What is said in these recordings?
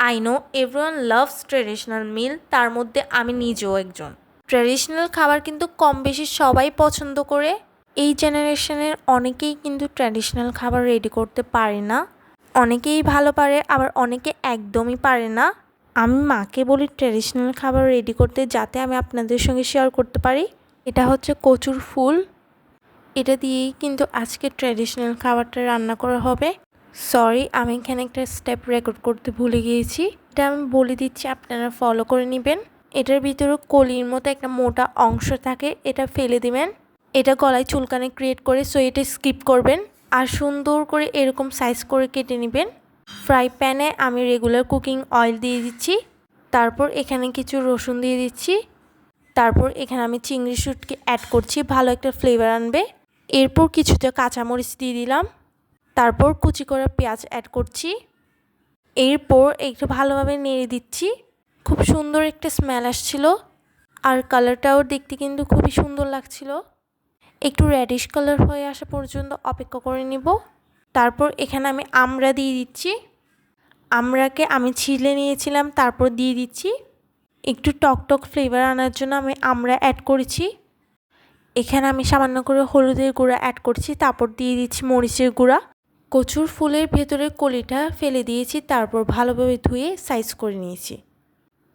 I know everyone loves traditional meal তার মধ্যে আমি নিজেও একজন। ট্র্যাডিশনাল খাবার কিন্তু কম বেশি সবাই পছন্দ করে। এই জেনারেশনের অনেকেই কিন্তু ট্র্যাডিশনাল খাবার রেডি করতে পারে না। অনেকেই ভালো পারে, আবার অনেকে একদমই পারে না। আমি মাকে বলি ট্র্যাডিশনাল খাবার রেডি করতে যাতে আমি আপনাদের সঙ্গে শেয়ার করতে পারি। এটা হচ্ছে কচুর ফুল। এটা দিয়েই কিন্তু আজকে ট্র্যাডিশনাল খাবারটা রান্না করা হবে। সরি আমি এখানে একটা স্টেপ রেকর্ড করতে ভুলে গিয়েছি। এটা আমি বলে দিচ্ছি, আপনারা ফলো করে নেবেন। এটার ভিতরে কলির মতো একটা মোটা অংশ থাকে, এটা ফেলে দিবেন। এটা গলায় চুলকানি ক্রিয়েট করে সো এটা স্কিপ করবেন। আর সুন্দর করে এরকম সাইজ করে কেটে নেবেন। ফ্রাই প্যানে আমি রেগুলার কুকিং অয়েল দিয়ে দিচ্ছি। তারপর এখানে কিছু রসুন দিয়ে দিচ্ছি। তারপর এখানে আমি চিংড়ি শুটকে অ্যাড করছি, ভালো একটা ফ্লেভার আনবে। এরপর কিছুটা কাঁচামরিচ দিয়ে দিলাম। তারপর কুচি করা পেঁয়াজ অ্যাড করছি। এরপর একটু ভালোভাবে নেড়ে দিচ্ছি। খুব সুন্দর একটা স্মেল আসছিল। আর কালারটাও দেখতে কিন্তু খুবই সুন্দর লাগছিল। একটু রেডিশ কালার হয়ে আসা পর্যন্ত অপেক্ষা করে নিব। তারপর এখানে আমি আমড়া দিয়ে দিচ্ছি। আমড়াকে আমি ছিলে নিয়েছিলাম, তারপর দিয়ে দিচ্ছি। একটু টক টক ফ্লেভার আনার জন্য আমি আমড়া অ্যাড করেছি। এখানে আমি সামান্য করে হলুদের গুঁড়া অ্যাড করছি, তারপর দিয়ে দিচ্ছি মরিচের গুঁড়া। কচুর ফুলের ভেতরে কলিটা ফেলে দিয়েছি, তারপর ভালোভাবে ধুয়ে সাইজ করে নিয়েছি।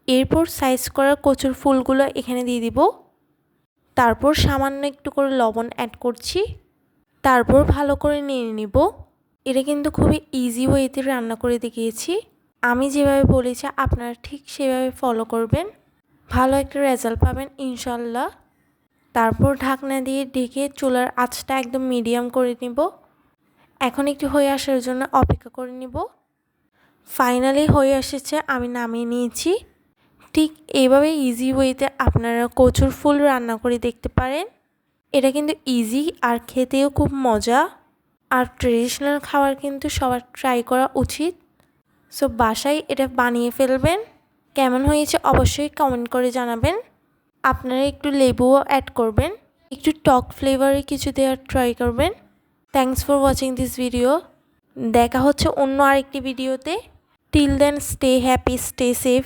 এরপর সাইজ করা কচুর ফুলগুলো এখানে দিয়ে দিব। তারপর সামান্য একটু করে লবণ অ্যাড করছি। তারপর ভালো করে নিয়ে নিব। এটা কিন্তু খুবই ইজি ওয়েতে রান্না করে দেখিয়েছি। আমি যেভাবে বলেছি, আপনারা ঠিক সেভাবে ফলো করবেন। ভালো একটা রেজাল্ট পাবেন ইনশাল্লাহ তারপর ঢাকনা দিয়ে ঢেকে চুলার আঁচটা একদম মিডিয়াম করে নিব। এখন একটু হয়ে আসার জন্য অপেক্ষা করে নিব। ফাইনালি হয়ে এসেছে, আমি নামিয়ে নিয়েছি। ঠিক এইভাবে ইজি ওয়েতে আপনারা কচুর ফুল রান্না করে দেখতে পারেন। এটা কিন্তু ইজি আর খেতেও খুব মজা। আর ট্রেডিশনাল খাবার কিন্তু সবার ট্রাই করা উচিত। সো বাসায় এটা বানিয়ে ফেলবেন। কেমন হয়েছে অবশ্যই কমেন্ট করে জানাবেন। আপনারা একটু লেবুও অ্যাড করবেন। একটু টক ফ্লেভারে কিছু দেওয়ার ট্রাই করবেন। Thanks for watching this video দেখা হচ্ছে অন্য আরেকটি ভিডিওতে till then stay happy stay safe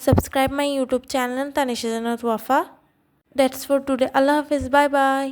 subscribe my YouTube channel Tanisha Jannat Wafa that's for today আল্লাহ হাফিজ বাই বাই